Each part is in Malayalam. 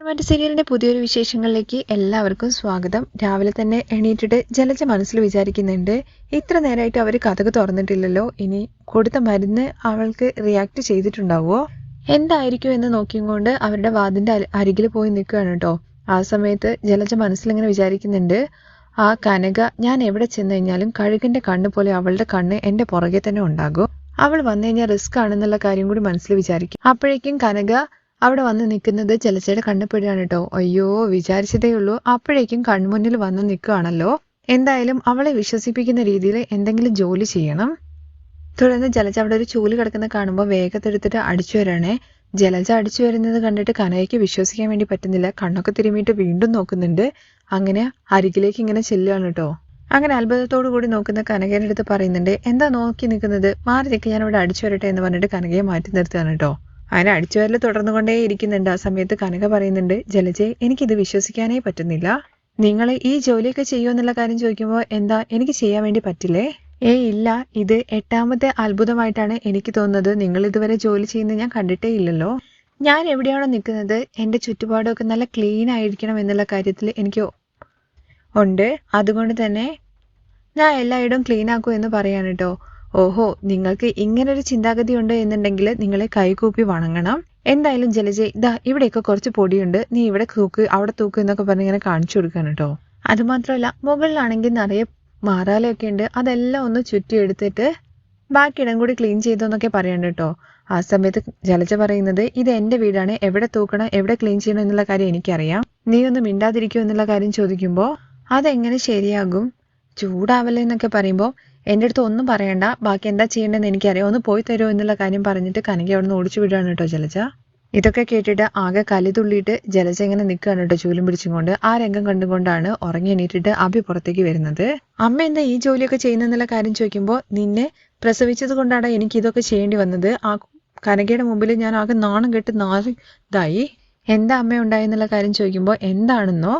മറ്റു സീരിയലിന്റെ പുതിയൊരു വിശേഷങ്ങളിലേക്ക് എല്ലാവർക്കും സ്വാഗതം. രാവിലെ തന്നെ എണീറ്റിട്ട് ജലജ മനസ്സിൽ വിചാരിക്കുന്നുണ്ട് ഇത്ര നേരമായിട്ട് അവർ കഥക് തുറന്നിട്ടില്ലല്ലോ ഇനി കൊടുത്ത മരുന്ന് അവൾക്ക് റിയാക്ട് ചെയ്തിട്ടുണ്ടാവുമോ എന്തായിരിക്കും എന്ന് നോക്കിയും കൊണ്ട് അവരുടെ വാതിന്റെ അരികിൽ പോയി നിൽക്കുകയാണ് കേട്ടോ ആ സമയത്ത് ജലജ മനസ്സിലിങ്ങനെ വിചാരിക്കുന്നുണ്ട് ആ കനക ഞാൻ എവിടെ ചെന്ന് കഴിഞ്ഞാലും കഴുകിന്റെ കണ്ണ് പോലെ അവളുടെ കണ്ണ് എന്റെ പുറകെ തന്നെ ഉണ്ടാകും. അവൾ വന്നു കഴിഞ്ഞാൽ റിസ്ക് ആണെന്നുള്ള കാര്യം കൂടി മനസ്സിൽ വിചാരിക്കും. അപ്പോഴേക്കും കനക അവിടെ വന്ന് നിൽക്കുന്നത് ജലജയുടെ കണ്ണുപെടുകയാണ് കേട്ടോ. അയ്യോ വിചാരിച്ചതേ ഉള്ളൂ. അപ്പോഴേക്കും കൺമുന്നിൽ വന്ന് നിൽക്കുകയാണല്ലോ. എന്തായാലും അവളെ വിശ്വസിപ്പിക്കുന്ന രീതിയിൽ എന്തെങ്കിലും ജോലി ചെയ്യണം. തുടർന്ന് ജലജ അവിടെ ഒരു ചൂൽ കിടക്കുന്ന കാണുമ്പോൾ വേഗത്തെടുത്തിട്ട് അടിച്ചു വരണേ. ജലജ അടിച്ചു വരുന്നത് കണ്ടിട്ട് കനയ്ക്ക് വിശ്വസിക്കാൻ വേണ്ടി പറ്റുന്നില്ല. കണ്ണൊക്കെ തിരുമിയിട്ട് വീണ്ടും നോക്കുന്നുണ്ട്. അങ്ങനെ അരികിലേക്ക് ഇങ്ങനെ ചെല്ലുകയാണ് കേട്ടോ. അങ്ങനെ അത്ഭുതത്തോടു കൂടി നോക്കുന്ന കനകയുടെ അടുത്ത് പറയുന്നുണ്ട് എന്താ നോക്കി നിൽക്കുന്നത്? മാറി നിൽക്കുക ഞാൻ ഇവിടെ അടിച്ചു വരട്ടെ എന്ന് പറഞ്ഞിട്ട് കനകയെ മാറ്റി നിർത്തുകയാണ് കേട്ടോ. അങ്ങനെ അടിച്ചു വരൽ തുടർന്നുകൊണ്ടേ ഇരിക്കുന്നുണ്ട്. ആ സമയത്ത് കനക പറയുന്നുണ്ട് ജലജെ എനിക്കിത് വിശ്വസിക്കാനേ പറ്റുന്നില്ല. നിങ്ങൾ ഈ ജോലിയൊക്കെ എന്നുള്ള കാര്യം ചോദിക്കുമ്പോൾ എന്താ എനിക്ക് ചെയ്യാൻ വേണ്ടി പറ്റില്ലേ? ഏ ഇല്ല. ഇത് എട്ടാമത്തെ അത്ഭുതമായിട്ടാണ് എനിക്ക് തോന്നുന്നത്. നിങ്ങൾ ഇതുവരെ ജോലി ചെയ്യുന്നത് ഞാൻ കണ്ടിട്ടേ ഇല്ലല്ലോ. ഞാൻ എവിടെയാണോ നിൽക്കുന്നത്. എന്റെ ചുറ്റുപാടൊക്കെ നല്ല ക്ലീൻ ആയിരിക്കണം എന്നുള്ള കാര്യത്തിൽ എനിക്ക് ഉണ്ട്. അതുകൊണ്ട് തന്നെ ഞാൻ എല്ലായിടവും ക്ലീൻ ആക്കും എന്ന് പറയാണ് കേട്ടോ ഓഹോ നിങ്ങൾക്ക് ഇങ്ങനൊരു ചിന്താഗതി ഉണ്ട് എന്നുണ്ടെങ്കിൽ നിങ്ങളെ കൈകൂപ്പി വണങ്ങണം. എന്തായാലും ജലജെ ഇതാ ഇവിടെയൊക്കെ കുറച്ച് പൊടിയുണ്ട്. നീ ഇവിടെ തൂക്ക് അവിടെ തൂക്ക് എന്നൊക്കെ പറഞ്ഞ് ഇങ്ങനെ കാണിച്ചു കൊടുക്കണം കേട്ടോ അതുമാത്രമല്ല മുകളിലാണെങ്കിൽ നിറയെ മാറാലയൊക്കെ ഉണ്ട്. അതെല്ലാം ഒന്ന് ചുറ്റി എടുത്തിട്ട് ബാക്കി ഇടം കൂടി ക്ലീൻ ചെയ്തോന്നൊക്കെ പറയണ്ട കേട്ടോ ആ സമയത്ത് ജലജ പറയുന്നത് ഇത് എന്റെ വീടാണ്. എവിടെ തൂക്കണം? എവിടെ ക്ലീൻ ചെയ്യണം? എന്നുള്ള കാര്യം എനിക്കറിയാം. നീ ഒന്ന് മിണ്ടാതിരിക്കോ എന്നുള്ള കാര്യം ചോദിക്കുമ്പോൾ അതെങ്ങനെ ശരിയാകും? ചൂടാവല്ലേ എന്നൊക്കെ പറയുമ്പോൾ എന്റെ അടുത്ത് ഒന്നും പറയണ്ട. ബാക്കി എന്താ ചെയ്യേണ്ടതെന്ന് എനിക്കറിയാം. ഒന്ന് പോയി തരുമോ എന്നുള്ള കാര്യം പറഞ്ഞിട്ട് കനകി അവിടെ നിന്ന് ഓടിച്ചു വിടുകയാണ് കേട്ടോ ജലജ. ഇതൊക്കെ കേട്ടിട്ട് ആകെ കലി തുള്ളിയിട്ട് ജലജ ഇങ്ങനെ നിൽക്കുകയാണ് കേട്ടോ ചൂലും പിടിച്ചുകൊണ്ട് ആ രംഗം കണ്ടുകൊണ്ടാണ് ഉറങ്ങി എണീറ്റിട്ട് അഭി പുറത്തേക്ക് വരുന്നത്. അമ്മ എന്താ ഈ ജോലിയൊക്കെ ചെയ്യുന്നെന്നുള്ള കാര്യം ചോദിക്കുമ്പോൾ നിന്നെ പ്രസവിച്ചത് കൊണ്ടാണ് എനിക്ക് ഇതൊക്കെ ചെയ്യേണ്ടി വന്നത്. ആ കനകയുടെ മുമ്പിൽ ഞാൻ ആകെ നാണം കെട്ട് നാറി ഇതായി. എന്താ അമ്മ ഉണ്ടായെന്നുള്ള കാര്യം ചോദിക്കുമ്പോൾ എന്താണെന്നോ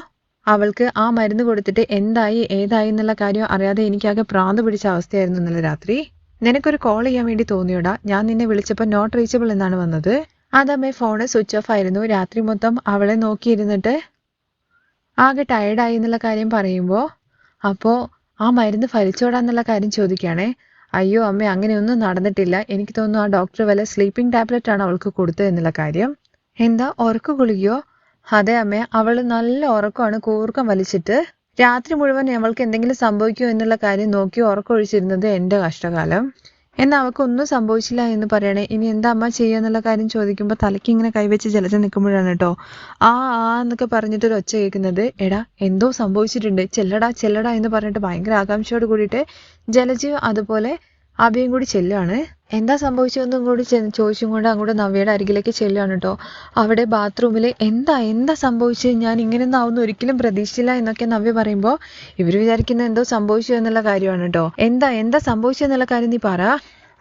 അവൾക്ക് ആ മരുന്ന് കൊടുത്തിട്ട് എന്തായി ഏതായി എന്നുള്ള കാര്യം അറിയാതെ എനിക്കാകെ പ്രാന്ത് പിടിച്ച അവസ്ഥയായിരുന്നു ഇന്നലെ രാത്രി. നിനക്കൊരു കോൾ ചെയ്യാൻ വേണ്ടി തോന്നിയോടാ? ഞാൻ നിന്നെ വിളിച്ചപ്പോൾ നോട്ട് റീച്ചബിൾ എന്നാണ് വന്നത്. അതമ്മേ ഫോണ് സ്വിച്ച് ഓഫ് ആയിരുന്നു. രാത്രി മൊത്തം അവളെ നോക്കിയിരുന്നിട്ട് ആകെ ടയർഡായി എന്നുള്ള കാര്യം പറയുമ്പോൾ അപ്പോൾ ആ മരുന്ന് ഫലിച്ചോടാന്നുള്ള കാര്യം ചോദിക്കുകയാണേ. അയ്യോ അമ്മ അങ്ങനെയൊന്നും നടന്നിട്ടില്ല. എനിക്ക് തോന്നുന്നു ആ ഡോക്ടർ വല്ല സ്ലീപ്പിംഗ് ടാബ്ലറ്റ് ആണ് അവൾക്ക് കൊടുത്തത് എന്നുള്ള കാര്യം. എന്താ ഉറക്കു ഗുളികയോ അതെ അമ്മ അവൾ നല്ല ഉറക്കമാണ് കൂർക്കം വലിച്ചിട്ട്. രാത്രി മുഴുവൻ അവൾക്ക് എന്തെങ്കിലും സംഭവിക്കുമോ എന്നുള്ള കാര്യം നോക്കി ഉറക്കൊഴിച്ചിരുന്നത് എന്റെ കഷ്ടകാലം. എന്നാ അവൾക്ക് ഒന്നും സംഭവിച്ചില്ല എന്ന് പറയണേ. ഇനി എന്താ അമ്മ ചെയ്യാന്നുള്ള കാര്യം ചോദിക്കുമ്പോൾ തലയ്ക്ക് ഇങ്ങനെ കൈവച്ച് ജലജ നിൽക്കുമ്പോഴാണ് കേട്ടോ. ആ ആ എന്നൊക്കെ പറഞ്ഞിട്ട് ഒരു ഒച്ച കേൾക്കുന്നത്. എടാ എന്തോ സംഭവിച്ചിട്ടുണ്ട്. ചെല്ലടാ ചെല്ലടാ എന്ന് പറഞ്ഞിട്ട് ഭയങ്കര ആകാംക്ഷയോട് കൂടിയിട്ട് ജലജീവ് അതുപോലെ അഭയും കൂടി ചെല്ലുകയാണ് എന്താ സംഭവിച്ചതെന്നും കൂടി ചോദിച്ചും കൊണ്ട് അങ്ങോട്ട് നവ്യയുടെ അരികിലേക്ക് ചെല്ലുകയാണ് കേട്ടോ. അവിടെ ബാത്റൂമിൽ എന്താ എന്താ സംഭവിച്ചത്? ഞാൻ ഇങ്ങനെയൊന്നും ആവുന്ന ഒരിക്കലും പ്രതീക്ഷിച്ചില്ല എന്നൊക്കെ നവ്യ പറയുമ്പോൾ ഇവർ വിചാരിക്കുന്ന എന്തോ സംഭവിച്ചു എന്നുള്ള കാര്യമാണ് കേട്ടോ. എന്താ എന്താ സംഭവിച്ചു എന്നുള്ള കാര്യം നീ പറ.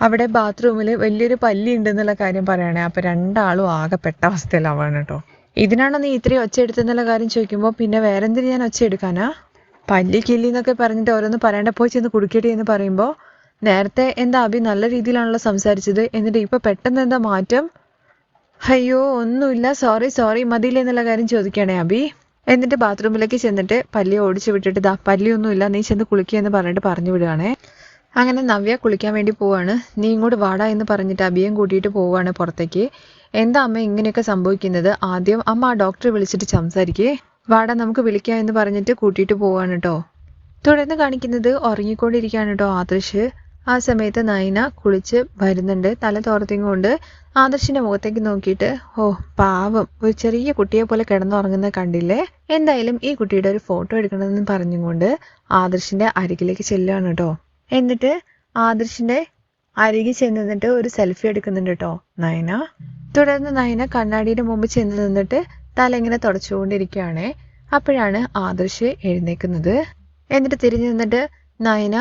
അവിടെ ബാത്റൂമിൽ വലിയൊരു പല്ലി ഉണ്ടെന്നുള്ള കാര്യം പറയണേ. അപ്പൊ രണ്ടാളും ആകെ പെട്ട അവസ്ഥയിലാവാണ് കേട്ടോ. ഇതിനാണോ നീ ഇത്രയും ഒച്ച എടുത്തെന്നുള്ള കാര്യം ചോദിക്കുമ്പോൾ പിന്നെ വേറെന്തിനു ഞാൻ ഒച്ച എടുക്കാനാ? പല്ലി കില്ലി എന്നൊക്കെ പറഞ്ഞിട്ട് ഓരോന്ന് പറയേണ്ട പോയി ചെന്ന് കുടിക്കട്ടെ എന്ന് പറയുമ്പോൾ നേരത്തെ എന്താ അഭി നല്ല രീതിയിലാണല്ലോ സംസാരിച്ചത്? എന്നിട്ട് ഇപ്പൊ പെട്ടെന്ന് എന്താ മാറ്റം? അയ്യോ ഒന്നുമില്ല. സോറി സോറി മതിയില്ല എന്നുള്ള കാര്യം ചോദിക്കണേ അഭി. എന്നിട്ട് ബാത്റൂമിലേക്ക് ചെന്നിട്ട് പല്ലി ഓടിച്ചു വിട്ടിട്ട് ദാ പല്ലിയൊന്നുമില്ല. നീ ചെന്ന് കുളിക്കുക എന്ന് പറഞ്ഞിട്ട് പറഞ്ഞു വിടുകയാണേ അങ്ങനെ നവ്യ കുളിക്കാൻ വേണ്ടി പോവാണ്. നീ ഇങ്ങോട്ട് വാടാ എന്ന് പറഞ്ഞിട്ട് അബിയും കൂട്ടിയിട്ട് പോവാണ് പുറത്തേക്ക്. എന്താ അമ്മ ഇങ്ങനെയൊക്കെ സംഭവിക്കുന്നത്? ആദ്യം അമ്മ ആ ഡോക്ടറെ വിളിച്ചിട്ട് സംസാരിക്കേ. വാടാ നമുക്ക് വിളിക്കാം എന്ന് പറഞ്ഞിട്ട് കൂട്ടിയിട്ട് പോവാണ് കേട്ടോ തുടർന്ന് കാണിക്കുന്നത് ഉറങ്ങിക്കൊണ്ടിരിക്കുകയാണ് കേട്ടോ ആദർശ്. ആ സമയത്ത് നയന കുളിച്ച് വരുന്നുണ്ട്. തല തോർത്തിയും കൊണ്ട് ആദർശിന്റെ മുഖത്തേക്ക് നോക്കിയിട്ട് ഓ പാവം. ഒരു ചെറിയ കുട്ടിയെ പോലെ കിടന്നുറങ്ങുന്ന കണ്ടില്ലേ? എന്തായാലും ഈ കുട്ടിയുടെ ഒരു ഫോട്ടോ എടുക്കണമെന്ന് പറഞ്ഞുകൊണ്ട് ആദർശിന്റെ അരികിലേക്ക് ചെല്ലുകയാണ് കേട്ടോ. എന്നിട്ട് ആദർശിന്റെ അരികിൽ ചെന്ന് നിന്നിട്ട് ഒരു സെൽഫി എടുക്കുന്നുണ്ട് കേട്ടോ നയന തുടർന്ന് നയന കണ്ണാടിയുടെ മുമ്പ് ചെന്ന് നിന്നിട്ട് തല ഇങ്ങനെ തുടച്ചുകൊണ്ടിരിക്കുകയാണ്. അപ്പോഴാണ് ആദർശ് എഴുന്നേക്കുന്നത്. എന്നിട്ട് തിരിഞ്ഞു നിന്നിട്ട് നയന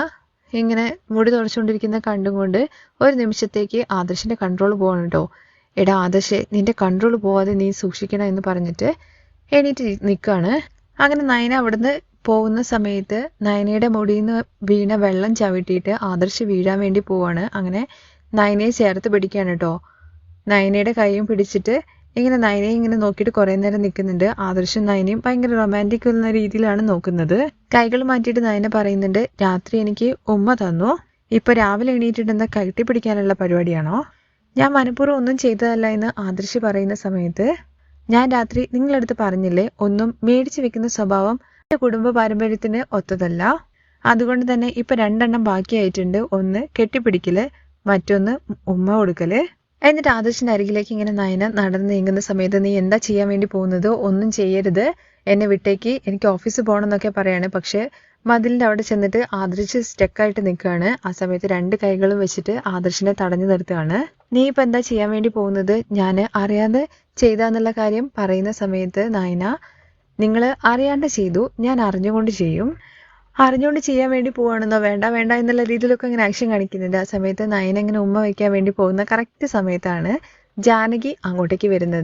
ഇങ്ങനെ മുടി തുടച്ചുകൊണ്ടിരിക്കുന്ന കണ്ടുകൊണ്ട് ഒരു നിമിഷത്തേക്ക് ആദർശിന്റെ കൺട്രോൾ പോകണം കേട്ടോ എടാ ആദർശ് നിന്റെ കൺട്രോൾ പോവാതെ നീ സൂക്ഷിക്കണം എന്ന് പറഞ്ഞിട്ട് എണീറ്റ് നിൽക്കുകയാണ് അങ്ങനെ നയന അവിടുന്ന് പോകുന്ന സമയത്ത് നയനയുടെ മുടിയിൽ നിന്ന് വീണ വെള്ളം ചവിട്ടിയിട്ട് ആദർശ് വീഴാൻ വേണ്ടി പോവാണ്. അങ്ങനെ നയനയെ ചേർത്ത് പിടിക്കുകയാണ് കേട്ടോ നയനയുടെ കൈയും പിടിച്ചിട്ട് ഇങ്ങനെ നയനെ ഇങ്ങനെ നോക്കിയിട്ട് കുറേ നേരം നിൽക്കുന്നുണ്ട്. ആദർശം നയനയും ഭയങ്കര റൊമാന്റിക് എന്ന രീതിയിലാണ് നോക്കുന്നത്. കൈകൾ മാറ്റിയിട്ട് നയന പറയുന്നുണ്ട് രാത്രി എനിക്ക് ഉമ്മ തന്നു. ഇപ്പൊ രാവിലെ എണീറ്റിട്ട് എന്താ പിടിക്കാനുള്ള പരിപാടിയാണോ? ഞാൻ മനഃപൂർവം ഒന്നും ചെയ്തതല്ല എന്ന് ആദർശ് പറയുന്ന സമയത്ത് ഞാൻ രാത്രി നിങ്ങളടുത്ത് പറഞ്ഞില്ലേ ഒന്നും മേടിച്ചു വെക്കുന്ന സ്വഭാവം എന്റെ കുടുംബ പാരമ്പര്യത്തിന് ഒത്തതല്ല. അതുകൊണ്ട് തന്നെ ഇപ്പൊ രണ്ടെണ്ണം ബാക്കിയായിട്ടുണ്ട്. ഒന്ന് കെട്ടിപ്പിടിക്കൽ മറ്റൊന്ന് ഉമ്മ കൊടുക്കൽ. എന്നിട്ട് ആദർശിന്റെ അരികിലേക്ക് ഇങ്ങനെ നയന നടന്ന് നീങ്ങുന്ന സമയത്ത് നീ എന്താ ചെയ്യാൻ വേണ്ടി പോകുന്നത്? ഒന്നും ചെയ്യരുത്. എന്നെ വിട്ടേക്ക്. എനിക്ക് ഓഫീസിൽ പോകണം എന്നൊക്കെ പറയാണ്. പക്ഷെ മതിലിന്റെ അവിടെ ചെന്നിട്ട് ആദർശ് സ്റ്റക്കായിട്ട് നിൽക്കുകയാണ്. ആ സമയത്ത് രണ്ട് കൈകളും വെച്ചിട്ട് ആദർശിനെ തടഞ്ഞു നിർത്തുകയാണ്. നീ ഇപ്പൊ എന്താ ചെയ്യാൻ വേണ്ടി പോകുന്നത്? ഞാൻ അറിയാതെ ചെയ്താന്നുള്ള കാര്യം പറയുന്ന സമയത്ത് നയന നിങ്ങൾ അറിയാണ്ട് ചെയ്തു. ഞാൻ അറിഞ്ഞുകൊണ്ട് ചെയ്യും. അറിഞ്ഞുകൊണ്ട് ചെയ്യാൻ വേണ്ടി പോവാണെന്നോ വേണ്ട വേണ്ട എന്നുള്ള രീതിയിലൊക്കെ ഇങ്ങനെ ആക്ഷൻ കാണിക്കുന്നുണ്ട്. ആ സമയത്ത് നയൻ ഇങ്ങനെ ഉമ്മ വയ്ക്കാൻ വേണ്ടി പോകുന്ന കറക്റ്റ് സമയത്താണ് ജാനകി അങ്ങോട്ടേക്ക് വരുന്നത്.